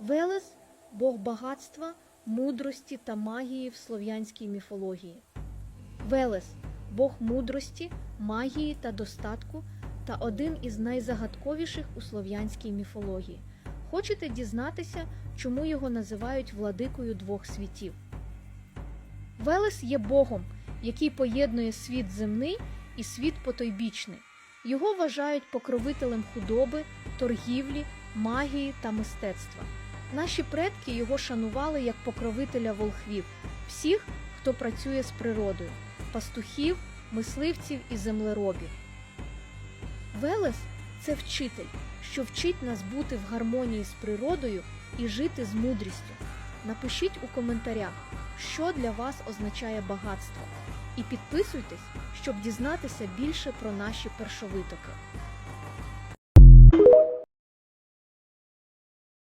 Велес Бог багатства, мудрості та магії в слов'янській міфології. Велес Бог мудрості, магії та достатку та один із найзагадковіших у слов'янській міфології. Хочете дізнатися, чому його називають владикою двох світів? Велес є Богом, який поєднує світ земний і світ потойбічний. Його вважають покровителем худоби, торгівлі, магії та мистецтва. Наші предки його шанували як покровителя волхвів, всіх, хто працює з природою, пастухів, мисливців і землеробів. Велес це вчитель, що вчить нас бути в гармонії з природою і жити з мудрістю. Напишіть у коментарях, що для вас означає багатство, і підписуйтесь, щоб дізнатися більше про наші першовитоки.